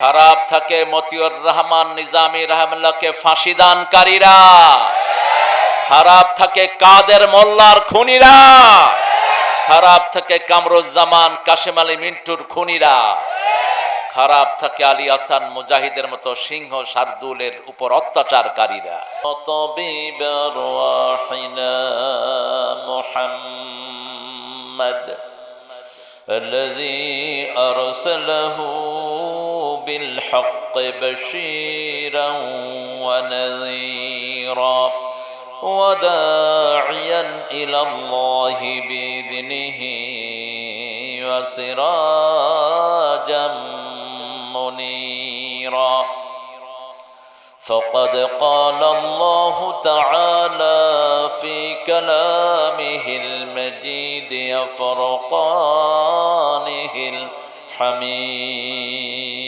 খারাপ থাকে মতিউর রহমান নিজামী রহমুল্লাহকে ফাঁসি দানকারীরা খারাপ থাকে কাদের মোল্লার খুনিরা খারাপ থাকে কামরুজ্জামান কাশেম আলী মিন্টুর খুনিরা খারাপ থাকে আলী আসান মুজাহিদের মতো সিংহ শার্দুলের উপর অত্যাচারকারীরা তবিবার ওয়াহিনা মুহাম্মদ الذي أرسله بالحق بشيرا ونذيرا وداعيا إلى الله بإذنه وسراجا منيرا. فقد قال الله تعالى في كلامه المجيد فرقانه الحميد.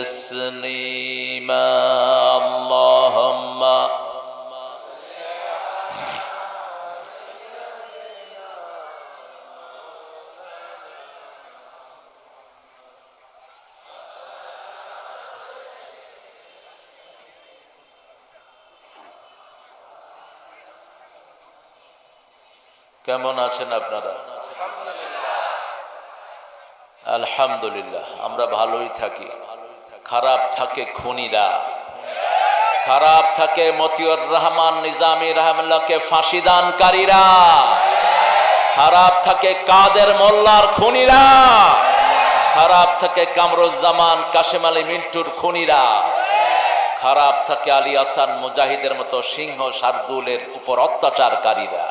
تسليما اللهم কেমন আছেন আপনারা আলহামদুলিল্লাহ আমরা ভালোই থাকি খারাপ থাকে খুনিরা। খারাপ থাকে মতিউর রহমান, নিজামী রহমুল্লাহকে ফাঁসি দানকারীরা খারাপ থাকে কাদের মোল্লার খুনিরা। খারাপ থাকে কামরুজ্জামান, কাশেম আলী মিন্টুর খুনিরা। খারাপ থাকে আলী আসান মুজাহিদের মতো সিংহ শার্দুলের উপর অত্যাচারকারীরা।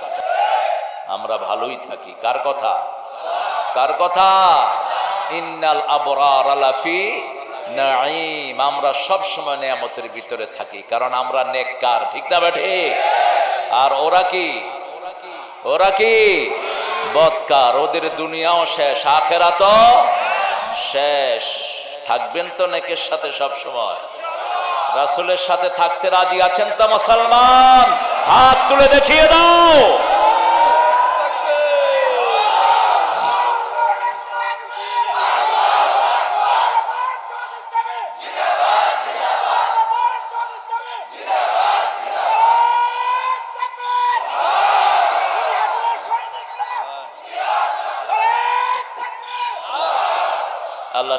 আমরা ভালোই থাকি। কার কথা? কার কথা? ইন্নাল আবরার আলাফি নাঈম, আমরা সব সময় নিয়ামতের ভিতরে থাকি, কারণ আমরা নেককার, ঠিক না বেঠে আর ওরা কি? ওরা কি? বদকার, ওদের দুনিয়াও শেষ আখেরা তো শেষ। থাকবেন তো নেকের সাথে সব সময় রাসুলের সাথে থাকতে রাজি আছেন তো মুসলমান? হাত তুলে দেখিয়ে দাও।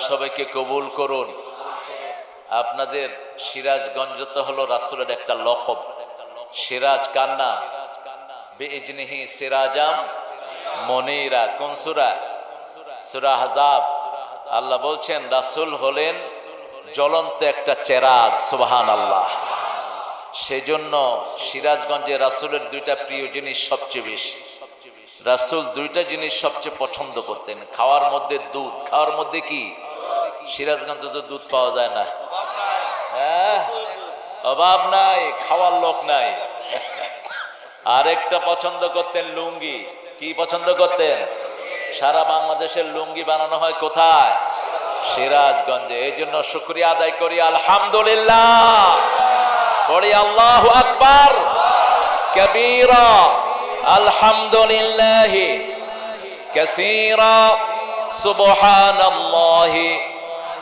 আল্লাহ সবাইকে কবুল করুন। আপনাদের সিরাজগঞ্জ তো হলো রাসুলের একটা লকব। সিরাজ কান্না? বেজনিহি সিরাজাম মনিরা, কোন সুরা? সুরা হাজাব আল্লাহ বলছেন, রাসুল হলেন জ্বলন্ত একটা চেরাগ সুবাহান আল্লাহ সেজন্য সিরাজগঞ্জে রাসুলের দুইটা প্রিয় জিনিস সবচেয়ে বেশি। রাসুল দুইটা জিনিস সবচেয়ে পছন্দ করতেন। খাওয়ার মধ্যে দুধ, খাওয়ার মধ্যে কি? সিরাজগঞ্জে তো দুধ পাওয়া যায় না। হ্যাঁ? অভাব নাই, খাওয়ার লোক নাই। আরেকটা পছন্দ করতেন লুঙ্গি। কি পছন্দ করতেন? সারা বাংলাদেশের লুঙ্গি বানানো হয় কোথায়? সিরাজগঞ্জে। এই জন্য শুক্রিয়া আদায় করি, আলহামদুলিল্লাহ। পড়ি আল্লাহ কবির, আলহামদুলিল্লাহ। কসিরা, সুবহানাল্লাহি।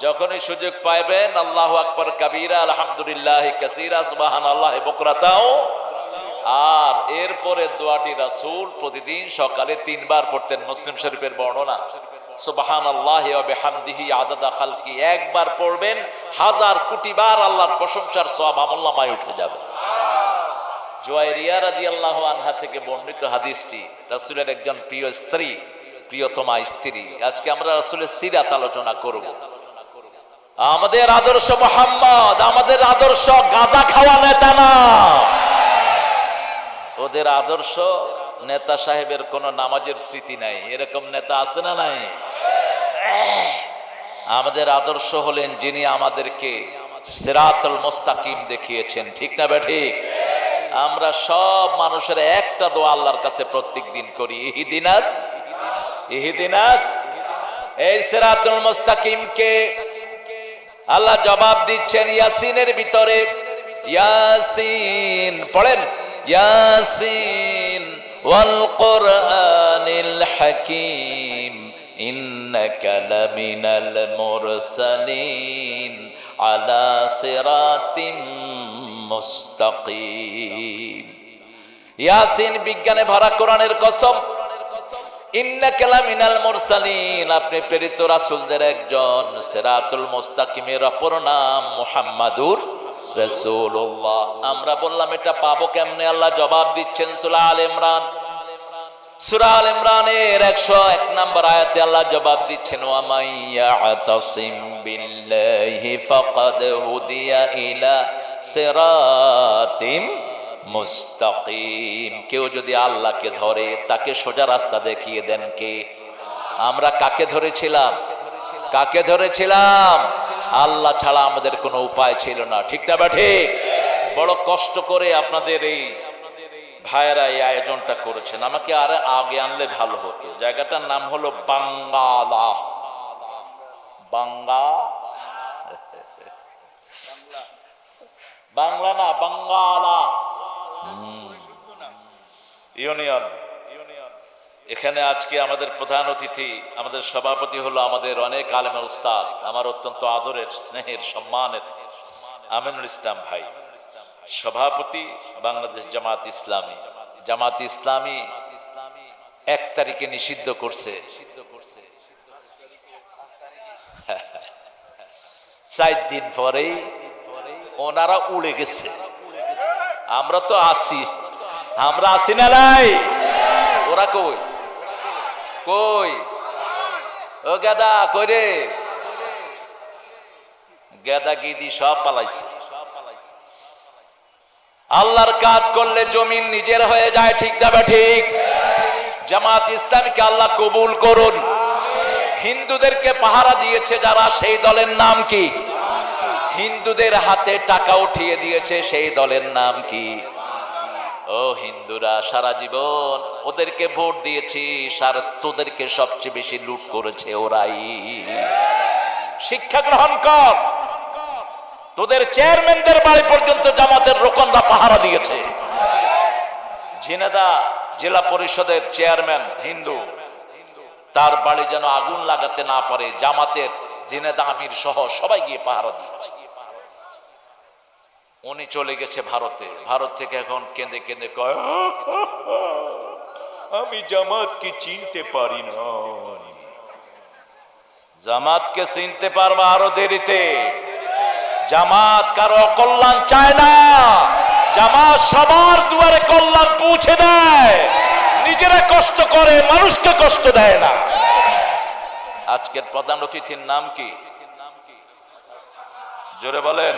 যখনই সুযোগ পাইবেন, আল্লাহ আকবর কাবিরা, আলহামদুলিল্লাহ, কাসিরা সুবাহান আল্লাহ বকরাতাও। আর এরপরে দোয়াটি রাসূল প্রতিদিন সকালে তিনবার পড়তেন মুসলিম শরীফের বর্ণনা। একবার পড়বেন, হাজার আল্লাহর প্রশংসার সব উঠে আল্লাহ আনহা থেকে বর্ণিত একজন প্রিয় স্ত্রী, প্রিয়তমা স্ত্রী। আজকে আমরা রাসূলের সিরাত আলোচনা করব। আমাদের আদর্শ মোহাম্মদ, আমাদের আদর্শ গাঁজা খাওয়া নেতা না। ওদের আদর্শ নেতা সাহেবের কোন নামাজের স্মৃতি নাই। এরকম নেতা আছে না নাই? আমাদের আদর্শ হলেন যিনি আমাদেরকে সিরাতুল মোস্তাকিম দেখিয়েছেন। ঠিক না ঠিক আমরা সব মানুষের একটা দোয়া আল্লাহর কাছে প্রত্যেক দিন করি। ইহিদিনাস? ইহিদিনাস? এই সিরাতুল মুস্তাকিমকে আল্লাহ জবাব দিচ্ছেন, ইয়াসিনের ভিতরে, ইয়াসিন, পড়েন, ইয়াসিন, ওয়াল কোরআনিল হাকিম, ইন্নাকা লামিনাল মুরসালিন, আলা সিরাতিম মুস্তাকিম। ইয়াসিন বিজ্ঞানে ভরা কোরআনের কসম আপনি প্রেরিত রাসূলদের একজন সিরাতুল মুস্তাকিমের অপর নাম মুহাম্মাদুর রাসূলুল্লাহ। আমরা বললাম, এটা পাবো কেমনে? আল্লাহ জবাব দিচ্ছেন, সূরা আল ইমরান। সূরা আল ইমরানের 101 নম্বর আয়াতে আল্লাহ জবাব দিচ্ছেন, ওয়া মাইয়াতাসিম বিল্লাহি ফাকাদ হুদিয়া ইলা সিরাতিম মুস্তাকিম। কেউ যদি আল্লাহকে ধরে, তাকে সোজা রাস্তা দেখিয়ে দেন কে? আমরা কাকে ধরেছিলাম? কাকে ধরেছিলাম? আল্লাহ ছাড়া আমাদের কোনো উপায় ছিল না। ঠিকটা বা ঠিক? বড় কষ্ট করে আপনাদের এই ভাইয়েরা এই আয়োজনটা করেছেন। আমাকে আর আগে আনলে ভালো হতো। জায়গাটার নাম হলো বাঙ্গালা। বাঙ্গা? বাংলা না, বাঙ্গালা। ইউনিয়ন। এখানে আজকে আমাদের প্রধান অতিথি, আমাদের সভাপতি হলো আমাদের অনেক আলেমের উস্তাদ, আমার অত্যন্ত আদরের, স্নেহের, সম্মানের আমিনুল ইসলাম ভাই। সভাপতি বাংলাদেশ জামাত ইসলামী। জামাত ইসলামী এক তারিখে নিষিদ্ধ করছে। চার দিন পরেই ওনারা উড়ে গেছে। আমরা তো আসি। আমরা আসি না নাই ওরা কই? কই? ও গেদা, কই রে? গেদা গিদি সব পালাইছে। আল্লাহর কাজ করলে জমিন নিজের হয়ে যায়, ঠিক যাবে ঠিক? জামাত ইসলামকে আল্লাহ কবুল করুন। হিন্দুদেরকে পাহারা দিয়েছে যারা, সেই দলের নাম কি? হিন্দুদের হাতে টাকা উঠিয়ে দিয়েছে, সেই দলের নাম কি? ও হিন্দুরা, সারা জীবন ওদেরকে ভোট দিয়েছি, সার তোদেরকে সবচেয়ে বেশি লুট করেছে ওরাই। শিক্ষা গ্রহণ কর। তোদের চেয়ারম্যানদের বাড়ি পর্যন্ত জামাতের রোকনরা পাহারা দিয়েছে। ঝিনেদা জেলা পরিষদের চেয়ারম্যান হিন্দু। তার বাড়ি যেন আগুন লাগাতে না পারে, জামাতের জিনেদা আমির সহ সবাই গিয়ে পাহারা দিচ্ছে উনি চলে গেছে ভারতে। ভারত থেকে এখন কেঁদে কেঁদে কয়, আমি জামাতকে চিনতে পারি না। জামাতকে চিনতে পারবা আরও দেরিতে। জামাত কারও অকল্যাণ চায় না। জামাত সবার দুয়ারে কল্যাণ পৌঁছে দেয়। নিজেরা কষ্ট করে, মানুষকে কষ্ট দেয় না। আজকের প্রধান অতিথির নাম কি? জোরে বলেন।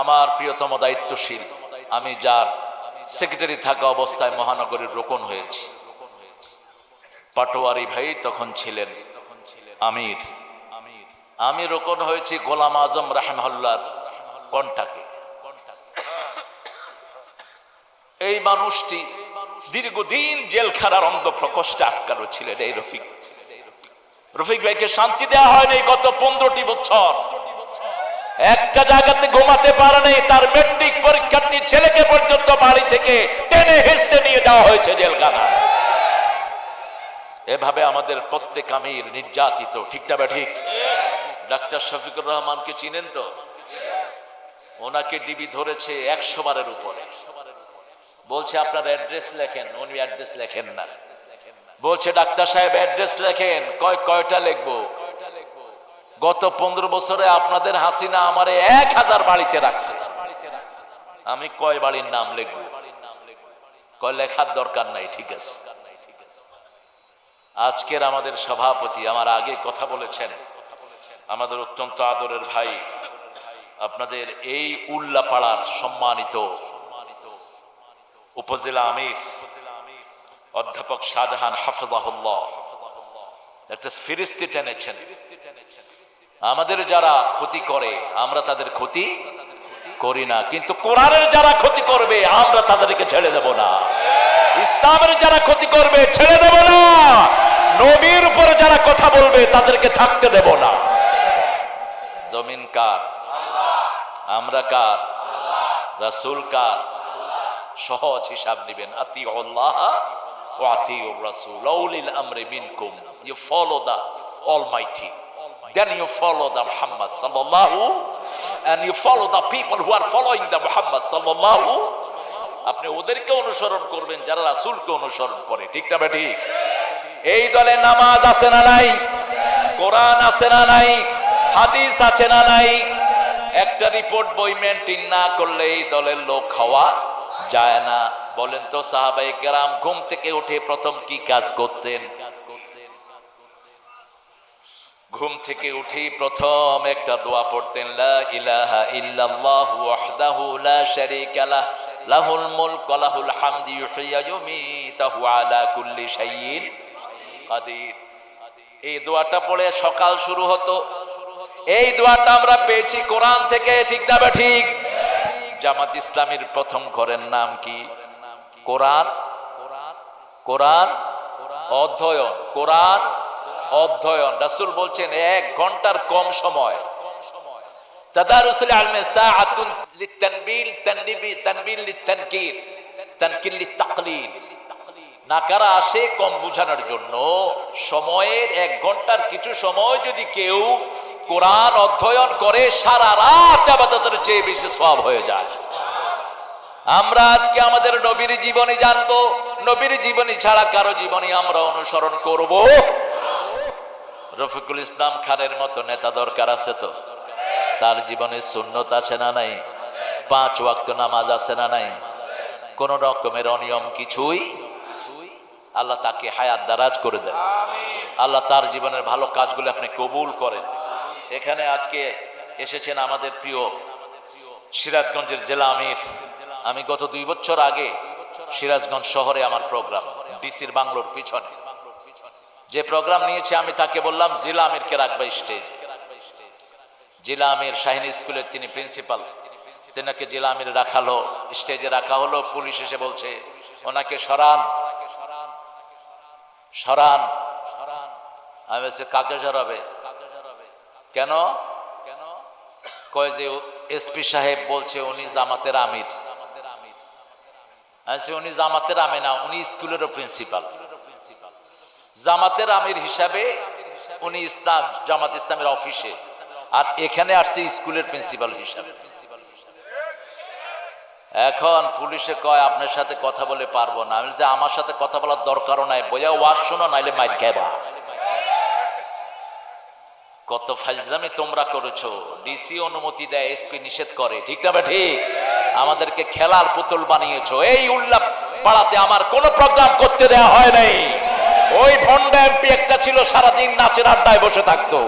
আমার প্রিয়তম দায়িত্বশীল। আমি যার সেক্রেটারি থাকা অবস্থায় মহানগরীর রোকন হয়েছি। পাটোয়ারি ভাই তখন ছিলেন আমির। আমি রোকন হয়েছি গোলাম আজম রাহমহল্লার কন্টাকে এই মানুষটি দীর্ঘদিন জেলখানার অন্ধ প্রকোষ্ঠে আটকানো ছিলেন, এই রফিক। রফিক ভাইকে শান্তি দেওয়া হয়নি গত পনেরোটি বছর। একটা জায়গাতে ঘুমাতে পারে নাই, তার মেট্রিক পরীক্ষার্থী ছেলেকে পর্যন্ত বাড়ি থেকে টেনে হেসে নিয়ে যাওয়া হয়েছে জেলখানা এভাবে আমাদের প্রত্যেক আমির নির্যাতিত ঠিকটা বা ঠিক ডাক্তার শফিকুর রহমানকে চিনেন তো? ওনাকে ডিবি ধরেছে একশো বারের উপরে। বলছে, আপনার অ্যাড্রেস লেখেন। উনি অ্যাড্রেস লেখেন না। বলছে, ডাক্তার সাহেব অ্যাড্রেস লেখেন। কয়, কয়টা লিখব? গত পনেরো বছরে আপনাদের হাসিনা আমারে এক হাজার বাড়িতে রাখছে। আমি কয় বাড়ির নাম লিখব? কয় লেখার দরকার নাই, ঠিক আছে। আজকের আমাদের সভাপতি আমার আগে কথা বলেছেন। আমাদের অত্যন্ত আদরের ভাই, আপনাদের এই উল্লাপাড়ার সম্মানিত উপজেলা আমির, অধ্যাপক শাহজাহান হাফিজাহুল্লাহ। একটা ফিরিস্তি টেনেছেন। আমাদের যারা ক্ষতি করে, আমরা তাদের ক্ষতি করি না। কিন্তু কোরআনের যারা ক্ষতি করবে, আমরা তাদেরকে ছেড়ে দেব না। ইসলামের যারা ক্ষতি করবে, ছেড়ে দেব না। নবীর উপরে যারা কথা বলবে, তাদেরকে থাকতে দেব না। জমিন কার? আমরা কার? রাসূল কার? সহজ হিসাব নিবেন। আতি আল্লাহ ও আতি রাসূল আমরি মিনকুম। You follow the almighty then you follow the Muhammad sallallahu and you follow the people who are following the Muhammad sallallahu. আপনি ওদেরকে অনুসরণ করবেন, যারা রাসূলকে অনুসরণ করে। ঠিক না ঠিক এই দলে নামাজ আছে না নাই? কোরআন আছে না নাই? হাদিস আছে না নাই? একটা রিপোর্ট বই মেনটেন না করলে এই দলের লোক খাওয়া যায় না। বলেন তো সাহাবাই কেরাম, ঘুম থেকে উঠে প্রথম কি কাজ করতেন? ঘুম থেকে উঠেই প্রথম একটা দোয়া পড়তেন, লা ইলাহা ইল্লাল্লাহু ওয়াহদাহু লা শারীকা লাহ, লাহুল মুলক ওয়া লাহুল হামদু ইউহয়ী ওয়া ইউমীতু আলা কুল্লি শাইইন কাদির। এই দোয়াটা পড়ে সকাল শুরু হতো। এই দোয়াটা আমরা পেয়েছি কোরআন থেকে, ঠিক না ঠিক জামাত ইসলামের প্রথম ঘরের নাম কি? কোরআন? কোরআন? অধ্যয়ন? কোরআন? অধ্যয়ন। রাসূল বলছেন, এক ঘণ্টার কম সময়। তাদারুসুল আলমে সাআতুন লিতানবিল তানবিল আসে কম জন্য, সময়ের এক ঘণ্টার কিছু সময় যদি কেউ অধ্যয়ন করে, সারা রাত আবাদতের চেয়ে বেশি সব হয়ে যায়। আমরা আজকে আমাদের নবীর জীবনী জানব। নবীর জীবনী ছাড়া কারও জীবনী আমরা অনুসরণ করব? রফিকুল ইসলাম খানের মতো নেতা দরকার আছে তো? তার জীবনে সুন্নত আছে না নাই? পাঁচ ওয়াক্ত নামাজ আছে না নাই? কোন রকমের অনিয়ম কিছুই? আল্লাহ তাকে হায়াত দারাজ করে দেন। আল্লাহ তার জীবনের ভালো কাজগুলো আপনি কবুল করেন। এখানে আজকে এসেছেন আমাদের প্রিয় সিরাজগঞ্জের জেলা আমির। আমি গত দুই বছর আগে সিরাজগঞ্জ শহরে আমার প্রোগ্রাম, ডিসির বাংলোর পিছনে। যে প্রোগ্রাম নিয়েছে, আমি তাকে বললাম, জেলা আমিরকে রাখবে স্টেজ জেলা আমির শাহিন স্কুলের তিনি প্রিন্সিপাল তেনাকে জেলা আমির রাখালো স্টেজে রাখা হলো, পুলিশ এসে বলছে, ওনাকে সরান। সরান। আমি বলছি, কাকে সরাবে? কেন? কেন কয় যে এসপি সাহেব বলছে, উনি জামাতের আমির। উনি জামাতের আমে না, উনি স্কুলেরও প্রিন্সিপাল জামাতের আমির হিসাবে উনি ইসলাম জামাত ইসলামের অফিসে। আর এখানে আসছে স্কুলের প্রিন্সিপাল হিসাবে। এখন পুলিশে কয় আপনার সাথে কথা বলে পারব না। আমি বলছি, আমার সাথে কথা বলার দরকারও নাই। বোঝা ওয়াজ শোনো নাইলে মাইর খাইবা। কত ফাজলামি তোমরা করেছ। ডিসি অনুমতি দেয় এসপি নিষেধ করে। ঠিক না বা ঠিক। আমাদেরকে খেলার পুতুল বানিয়েছো। এই উল্লাপ পাড়াতে আমার কোনো প্রোগ্রাম করতে দেয়া হয় নাই। ওই ভন্ডা এমপি একটা ছিল, সারাদিন নাচের আড্ডায় বসে থাকতো।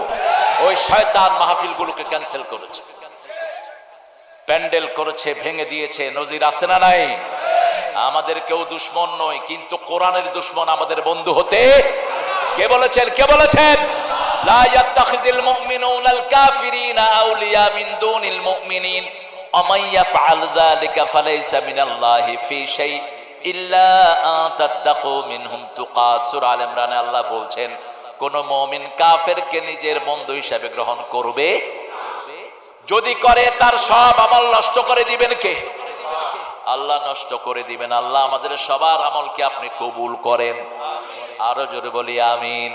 ওই শয়তান মাহফিলগুলোকে ক্যান্সেল করেছে। প্যান্ডেল করেছে, ভেঙে দিয়েছে, নজির আছে না নাই? আমাদের কেউ দুশ্মন নয়, কিন্তু কোরআনের দুশ্মন আমাদের বন্ধু হতে কে বলেছেন? কে বলেছেন? লা ইয়াত্তাখিযুল মুমিনুনাল কাফিরিনা আউলিয়া মিন দুনিল মুমিনিন। ওয়া মান যালিকা মিনাল্লাহি ফি ইল্লা তাত্তাকু মিনহুম তুকাত। সূরা আল ইমরানে আল্লাহ বলছেন, কোন মুমিন কাফেরকে নিজের বন্ধু হিসাবে গ্রহণ করবে? যদি করে, তার সব আমল নষ্ট করে দিবেন কে? আল্লাহ নষ্ট করে দিবেন। আল্লাহ আমাদের সবার আমলকে আপনি কবুল করেন। আরও জোরে বলি, আমিন।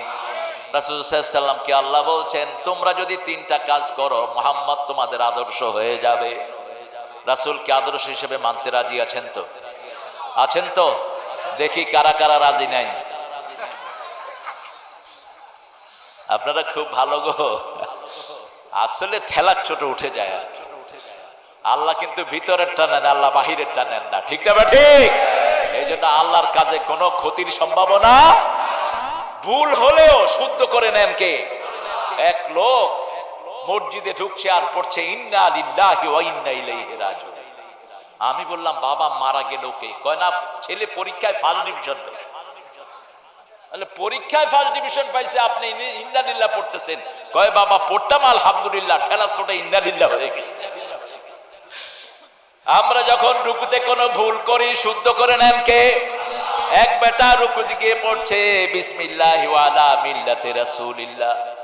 রাসুলসাল্লামকে আল্লাহ বলছেন, তোমরা যদি তিনটা কাজ করো, মোহাম্মদ তোমাদের আদর্শ হয়ে যাবে। রাসুলকে আদর্শ হিসেবে মানতে রাজি আছেন তো? আছেন তো? দেখি কারা কারা রাজি নাই। আপনারা খুব ভালো গো। আসলে ঠেলার ছোট উঠে যায় আর আল্লাহ কিন্তু ভিতরেরটা নেন, আল্লাহ বাহিরেরটা নেন না। ঠিক না ঠিক। এই জন্য আল্লাহর কাজে কোনো ক্ষতির সম্ভাবনা ভুল হলেও শুদ্ধ করে নেন কে? এক লোক মসজিদে ঢুকছে আর পড়ছে, ইন্না লিল্লাহি ওয়া ইন্না ইলাইহি রাজিউন। আমি বললাম, বাবা মারা গেল কে? কয়, না, ছেলে পরীক্ষায় ফার্স্ট ডিভিশন পেয়েছে পরীক্ষায় ফার্স্ট ডিভিশন পাইছে, আপনি ইনি- ইন্নালিল্লাহ পড়তেছেন। কয়, বাবা, পড়তাম, আলহামদুলিল্লাহ ঠেলা ছোটা ইন্নালিল্লাহ হয়ে গেছে আমরা যখন রুকুতে কোনো ভুল করি, শুদ্ধ করে নেন কে? এক বেটা রুকু দিকে পড়ছে, বিসমিল্লাহ ওয়ালা মিল্লাতে রাসূলিল্লাহ।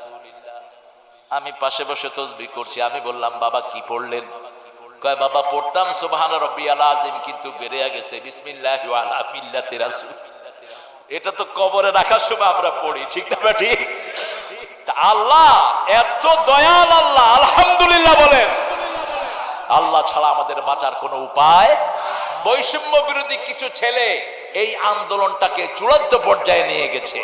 আমি পাশে বসে তসবি করছি, আমি বললাম, বাবা, কি পড়লেন? কয়, বাবা, পড়তাম সুবহান রব্বিয়াল আযীম, কিন্তু বেড়ে গেছে। বিসমিল্লাহ মিল্লাতে এটা তো কবরে রাখার সময় আমরা পড়ি, ঠিক না বেটি? আল্লাহ, এত দয়াল আল্লাহ, আলহামদুলিল্লাহ বলেন। আল্লাহ ছাড়া আমাদের বাঁচার কোনো উপায় বৈষম্য বিরোধী কিছু ছেলে এই আন্দোলনটাকে চূড়ান্ত পর্যায়ে নিয়ে গেছে।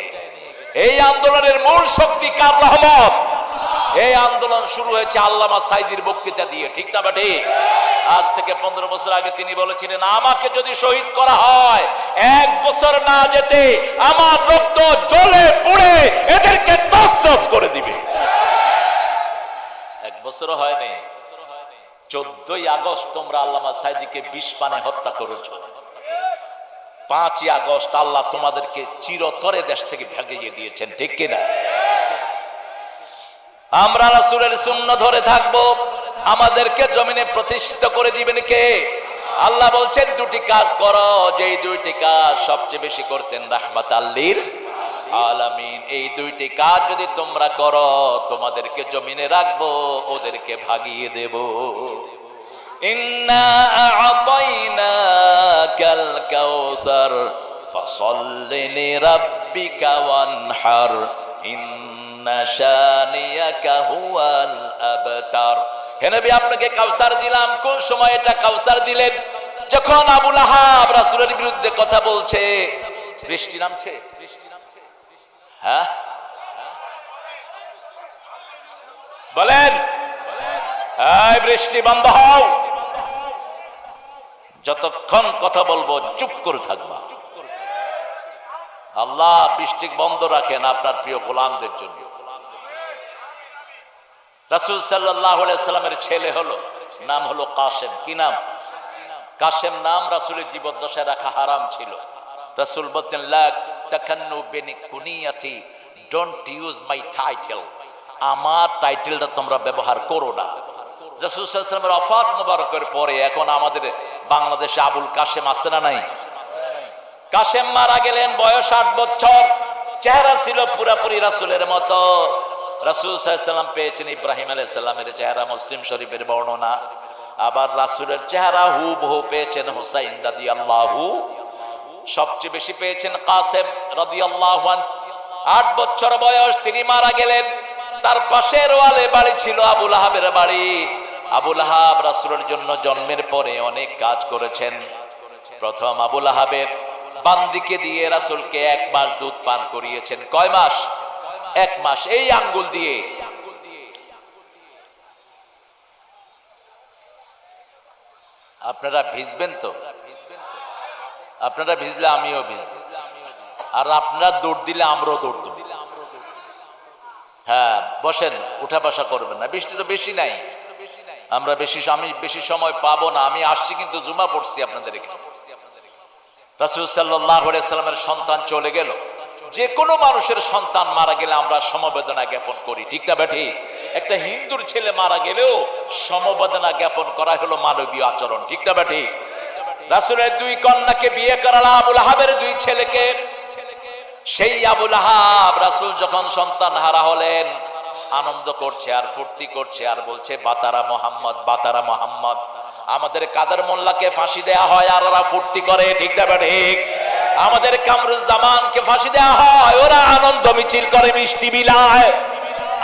এই আন্দোলনের মূল শক্তি কার, রহমত? এই আন্দোলন শুরু হয়েছে আল্লামা সাইদির বক্তৃতা দিয়ে, ঠিক না বাটি? আজ থেকে পনেরো বছর আগে তিনি বলেছিলেন, আমাকে যদি শহীদ করা হয়, এক বছর না যেতে আমার রক্ত জ্বলে পুড়ে এদেরকে তস তস করে দিবে। এক বছর হয়নি। চোদ্দই আগস্ট তোমরা আল্লামা সাইদিকে বিষ পানে হত্যা করেছ। পাঁচই আগস্ট আল্লাহ তোমাদেরকে চিরতরে দেশ থেকে ভাগিয়ে দিয়েছেন, ঠিক কিনা? আমরা রাসূলের শূন্য ধরে থাকব। আমাদেরকে জমিনে প্রতিষ্ঠিত করে দিবেন কে? আল্লাহ বলছেন, দুটি কাজ করো, যেই দুইটি কাজ সবচেয়ে বেশি করতেন রাহমাত আল্লির আলামিন। এই দুইটি কাজ যদি তোমরা করো, তোমাদেরকে জমিনে রাখব, ওদেরকে ভাগিয়ে দেব। ইন্না আ'তাইনাকাল শানিয়াকা হুয়াল আবতার। হে নবী, আপনাকে কাউসার দিলাম। কোন সময় এটা কাউসার দিলেন? যখন আবুল আহাব রাসূলের বিরুদ্ধে কথা বলছে। বৃষ্টি নামছে? হ্যাঁ? বলেন। বৃষ্টি বন্ধ হও। যতক্ষণ কথা বলব, চুপ করে থাকবা। আল্লাহ বৃষ্টি বন্ধ রাখেন আপনার প্রিয় গোলামদের জন্য। রাসুল সাল্লাহ সাল্লামের ছেলে হলো, নাম হলো কাশেম। কি নাম? কাশেম নাম রাসুলের জীবদ্দশায় রাখা হারাম ছিল। রাসুল বলতেন লাগ তাকান্নু বেনি কুনিয়াতি ইউজ মাই টাইটেল আমার টাইটেলটা তোমরা ব্যবহার করো না। রাসুল সাল্লামের অফাত মুবারকের পরে এখন আমাদের বাংলাদেশে আবুল কাসেম আছে না নাই? কাসেম মারা গেলেন, বয়স আট বছর। চেহারা ছিল পুরাপুরি রাসুলের মতো। রাসুল সাল্লাম পেয়েছেন ইব্রাহিম আলাইসাল্লামের চেহারা মুসলিম শরীফের বর্ণনা। আবার রাসুলের চেহারা হু বহু পেয়েছেন হুসাইন রাদি আল্লাহু সবচেয়ে বেশি পেয়েছেন কাসেম রাদি আল্লাহান আট বছর বয়স, তিনি মারা গেলেন। তার পাশের ওয়ালে বাড়ি ছিল আবুল আহাবের বাড়ি। আবুল আহাব রাসুলের জন্য জন্মের পরে অনেক কাজ করেছেন। প্রথম আবুল আহাবের বান্দিকে দিয়ে রাসুলকে এক মাস দুধ পান করিয়েছেন। কয় মাস? এক মাস, এই আঙ্গুল দিয়ে। আপনারা ভিজবেন তো? আপনারা ভিজলে আমিও ভিজব। আর আপনারা দৌড় দিলে আমরাও দৌড় দেব। হ্যাঁ বসেন, উঠা বসা করবেন না। বৃষ্টি তো বেশি নাই। আমরা বেশি আমি বেশি সময় পাবো না। আমি আসছি কিন্তু জুমা পড়ছি আপনাদের এখানে। রাসুল সাল্লাহ সাল্লামের সন্তান চলে গেল। যে কোনো মানুষের সন্তান মারা গেলে আমরা সমবেদনা জ্ঞাপন করি, ঠিক না বেঠি একটা হিন্দুর ছেলে মারা গেলেও সমবেদনা জ্ঞাপন করা হলো মানবীয় আচরণ, ঠিক না বেঠি রাসুলের দুই কন্যাকে বিয়ে করালা আবুল আহাবের দুই ছেলেকে। সেই আবুল আহাব রাসুল যখন সন্তান হারা হলেন, আনন্দ করছে, আর ফুর্তি করছে, আর বলছে, বাতারা মোহাম্মদ বাতারা মোহাম্মদ। আমাদের কাদের মোল্লাকে ফাঁসি দেয়া হয়, আর ওরা ফুর্তি করে, ঠিক না ঠিক আমাদের কামরুজ্জামানকে ফাঁসি দেওয়া হয়, ওরা আনন্দ মিছিল করে মিষ্টি বিলায়।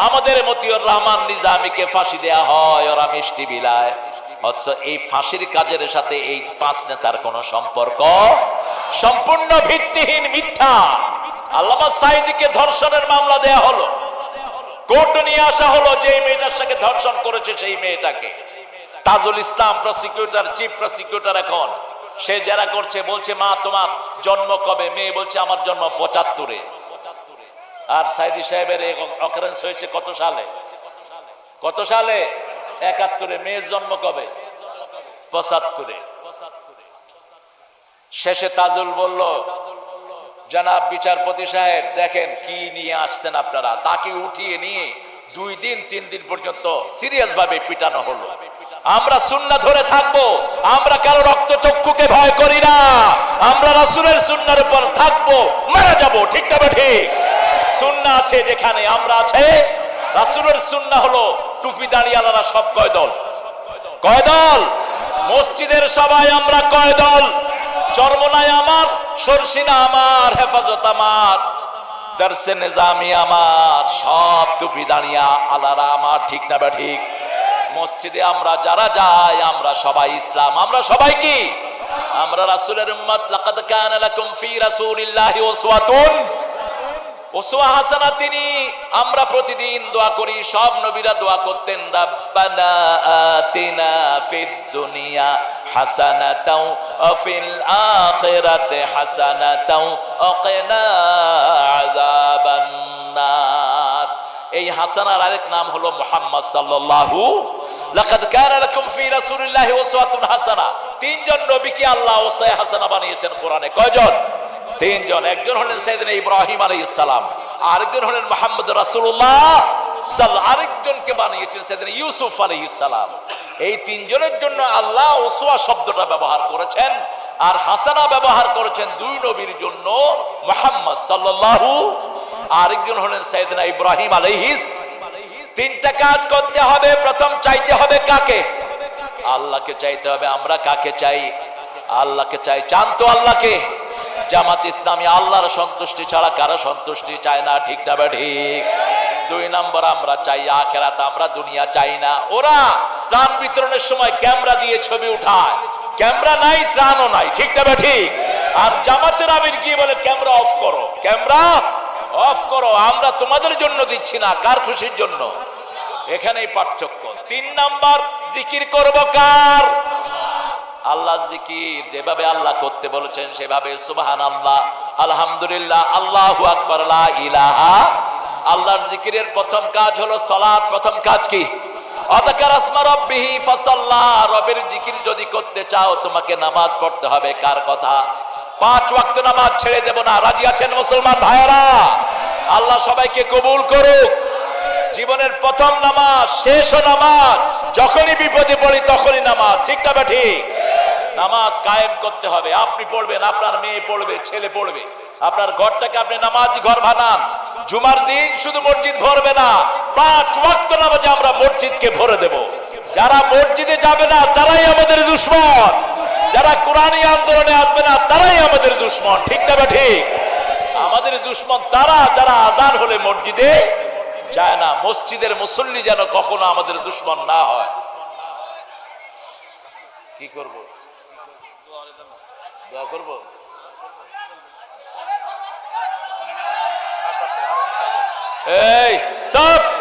আমাদের মতিউর রহমান নিজামীকে ফাঁসি দেওয়া হয়, ওরা মিষ্টি বিলায়। অথচ এই ফাঁসির কাজের সাথে এই পাঁচ নেতার সম্পর্ক সম্পূর্ণ ভিত্তিহীন মিথ্যা। আল্লামা সাইদিকে ধর্ষণের মামলা দেয়া হলো। কোর্টে নিয়ে আসা হলো যে মেয়েটার সাথে ধর্ষণ করেছে সেই মেয়েটাকে। Tajul Islam prosecutor chief prosecutor এখন। সে যারা করছে, বলছে, মা, তোমার জন্ম কবে? মেয়ে বলছে, আমার জন্ম পঁচাত্তরে। আর সাইদি সাহেবের অকারেন্স হয়েছে কত সালে? কত সালে? একাত্তরে। মেয়ের জন্ম কবে? পঁচাত্তরে। শেষে তাজুল বলল, জনাব বিচারপতি সাহেব, দেখেন কি নিয়ে আসছেন আপনারা। তাকে উঠিয়ে নিয়ে দুই দিন, তিন দিন পর্যন্ত সিরিয়াস ভাবে পিটানো হলো। আমরা সুন্না ধরে থাকব। আমরা কারও রক্ত চক্ষুকে ভয় করি না। আমরা রাসুলের সুন্নার উপর থাকব, মারা যাব, ঠিক তবে ঠিক সুন্না আছে যেখানে আমরা আছে। রাসুলের সুন্না হলো টুপি দাঁড়িয়ালারা সব কয় দল? কয় দল? মসজিদের সবাই আমরা কয় দল? চরমনায় আমার, সরসিনা আমার, হেফাজত আমার দর্শে নিজামি আমার, সব টুপি দাঁড়িয়া আলারা আমার, ঠিক না বা ঠিক মসজিদে আমরা যারা যাই, আমরা সবাই ইসলাম। আমরা সবাই কি? আমরা রাসূলের উম্মত। লাকাদ কানা লাকুম ফি রাসূলিল্লাহি উসওয়াতুন। উসওয়া হাসানা, তিনি আমরা প্রতিদিন দোয়া করি, সব নবীরা দোয়া করতেন, রাব্বানা আতিনা ফিদ দুনিয়া হাসানাতাও, ওয়া ফিল আখিরাতি হাসানাতাও, ওয়া কিনা আযাবান নার। এই হাসানার আরেক নাম হলো মুহাম্মদ সাল্লাল্লাহু লাকাদ কানা লাকুম ফি রাসূলিল্লাহি উসওয়াতুন হাসানা। তিনজন নবীকে আল্লাহ হাসানা বানিয়েছেন কোরআনে। কয়জন? তিনজন। একজন হলেন ইব্রাহিম আলী ইসলাম আরেকজন হলেন মোহাম্মদ রাসুল্লাহ আরেকজনকে বানিয়েছেন ইউসুফ আলী ইসলাম এই তিনজনের জন্য আল্লাহ ওসোয়া শব্দটা ব্যবহার করেছেন আর হাসানা ব্যবহার করেছেন দুই নবীর জন্য মোহাম্মদ সাল্লাহু আরেকজন হলেন সাইদিনা ইব্রাহিম আলহিস তিনটা কাজ করতে হবে, প্রথম চাইতে হবে কাকে? আল্লাহকে চাইতে হবে, আমরা কাকে চাই? আল্লাহকে চাই, চান তো আল্লাহকে। জামাত ইসলামী আল্লাহর সন্তুষ্টি ছাড়া কারও সন্তুষ্টি চায় না, ঠিক না ঠিক? দুই নম্বর, আমরা চাই আখেরাত, আমরা দুনিয়া চাই না। ওরা ত্রাণ বিতরণের সময় ক্যামেরা দিয়ে ছবি উঠায়। ক্যামেরা নাই ত্রাণও নাই, ঠিক না ঠিক? আর জামাতের আমির কি বলে, ক্যামেরা অফ করো, ক্যামেরা অফ করো, আমরা তোমাদের জন্য দিচ্ছি না, কার খুশির জন্য? এখানেই পার্থক্য। তিন নাম্বার, জিকির করব কার? আল্লাহ জিকির, যেভাবে আল্লাহ করতে বলেছেন সেভাবে সুবাহান আল্লাহ আলহামদুলিল্লাহ, আল্লাহু আকবার ইলাহা। আল্লাহর জিকিরের প্রথম কাজ হলো সালাত, প্রথম কাজ কি? অদাকার আসমা রব্বিহি ফাসাল্লাহ রবের জিকির যদি করতে চাও, তোমাকে নামাজ পড়তে হবে। কার কথা? পাঁচ ওয়াক্ত নামাজ ছেড়ে দেব না। রাজি আছেন মুসলমান ভাইয়েরা? আল্লাহ সবাইকে কবুল করুক। জীবনের প্রথম নামাজ শেষ নামাজ, যখনই বিপদে পড়ি তখনই নামাজ, ঠিক না ঠিক নামাজ কায়েম করতে হবে। আপনি পড়বেন, আপনার মেয়ে পড়বে, ছেলে পড়বে। আপনার ঘরটাকে আপনি নামাজি ঘর বানান। জুমার দিন শুধু মসজিদ ভরবে না, পাঁচ ওয়াক্ত নামাজে আমরা মসজিদকে ভরে দেব। যারা মসজিদে যাবে না, তারাই আমাদের দুশ্মন। যারা কোরআনী আন্দোলনে আসবে না, তারাই আমাদের দুশ্মন, ঠিক না ঠিক আমাদের দুশ্মন তারা, যারা আজান হলে মসজিদে যায় না, মসজিদের মুসল্লি যেন কখনো আমাদের দুশ্মন না হয়। কি করব? করব? এই, সব!